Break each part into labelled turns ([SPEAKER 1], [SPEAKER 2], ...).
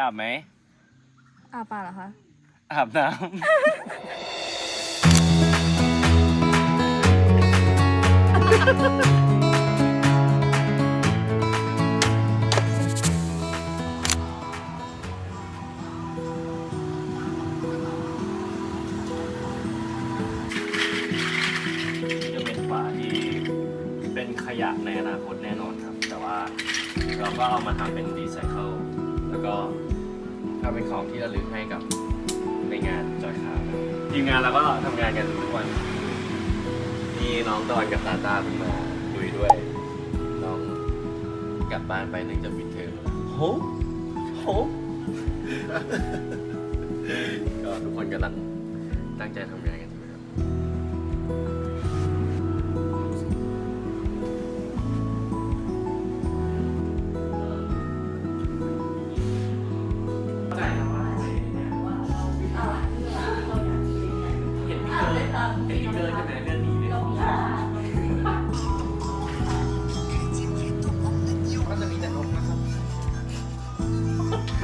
[SPEAKER 1] อาบไหม
[SPEAKER 2] อาปาเหรอคะ
[SPEAKER 1] อาบน้ำ จะเป็นฝาที่เป็นขยะในอนาคตแน่นอนครับ แต่ว่าเราก็เอามาทำเป็นรีไซเคิล ของที่ระลึกให้กับในงานจอยคาร์ทีมงานเราก็ทำงานกันทุกวันมีน้องตอนกับตาตาเพิ่งมาคุยด้วย น้องกลับบ้านไปหนึ่งจากปิดเทอมโหโหก็ทุกคนกำลังตั้งใจทำงานกันอยู่ครับ ไม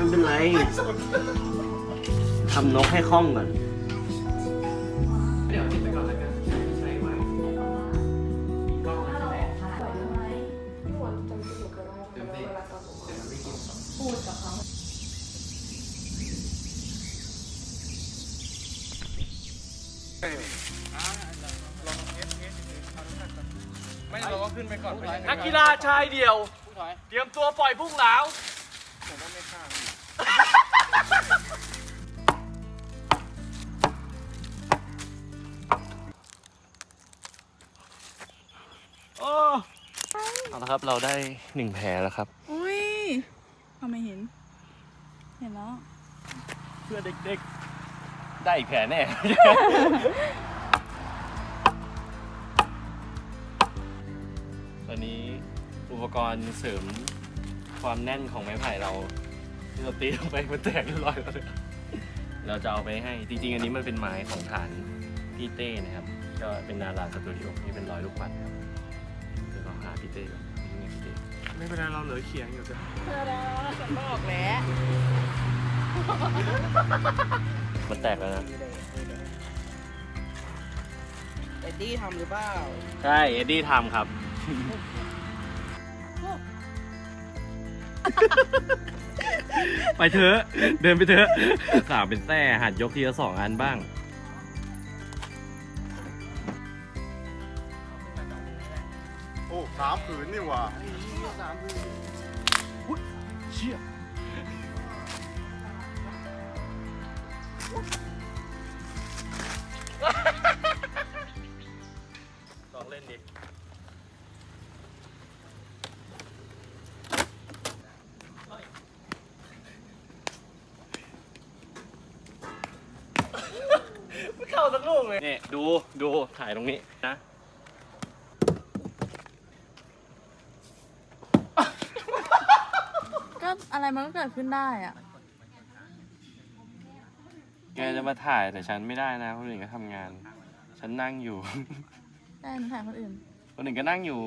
[SPEAKER 1] ่เป็นไรทำนกให้คล่องก่อน เดี๋ยวติดไปก่อนแล้วกัน
[SPEAKER 3] ขึ้นไปก่อน
[SPEAKER 1] นักกีฬาชายเดี่ยว เตรียมตัวปล่อยพุ่งเหลาโอ้เอาละครับ เราได้หนึ่งแผลแล้วครับ
[SPEAKER 2] อุ้ยทำไมเห็น เห็นแล้ว
[SPEAKER 1] เพื่อเด็กๆ ได้อีกแผลแน่ตอน ปกรณ์เสริมความแน่นของไม้ไผ่เราที่เราตีลงไปมันแตกเรียบร้อยแล้วนะครับเราจะเอาไปให้จริงๆ อันนี้มันเป็นไม้ของฐานพี่เต้นะครับ ก็เป็นนาราสตูดิโอที่เป็นร้อยลูกปัดครับเดี๋ยวเราหาพี่เต้ก่อนนี่ไงพี่เต้
[SPEAKER 3] ไม่เป็นไรเราเหลือเขียงอยู่จ้ะ
[SPEAKER 2] ฉันบอกแล้ว
[SPEAKER 1] มันแตกแล้วนะ
[SPEAKER 4] เอ็ดดี้ทำหรือเปล่า
[SPEAKER 1] ใช่เอ็ดดี้ทำครับ ไปเถอะ เดินไปเถอะสามเป็นแส้หัดยกทีละสองอันบ้าง
[SPEAKER 3] โอ้สามผืนนี่หว่า
[SPEAKER 1] เชี่ย ลูกเลย นี่ดูดูถ่ายตรงนี้นะ
[SPEAKER 2] ก็อะไรมันก็เกิดขึ้นได้อะ
[SPEAKER 1] แกจะมาถ่ายแต่ฉันไม่ได้นะคนอื่นก็ทำงาน ฉันนั่งอยู่
[SPEAKER 2] ได้หนูถ่ายคนอื่น
[SPEAKER 1] คนอื่นก็นั่งอยู่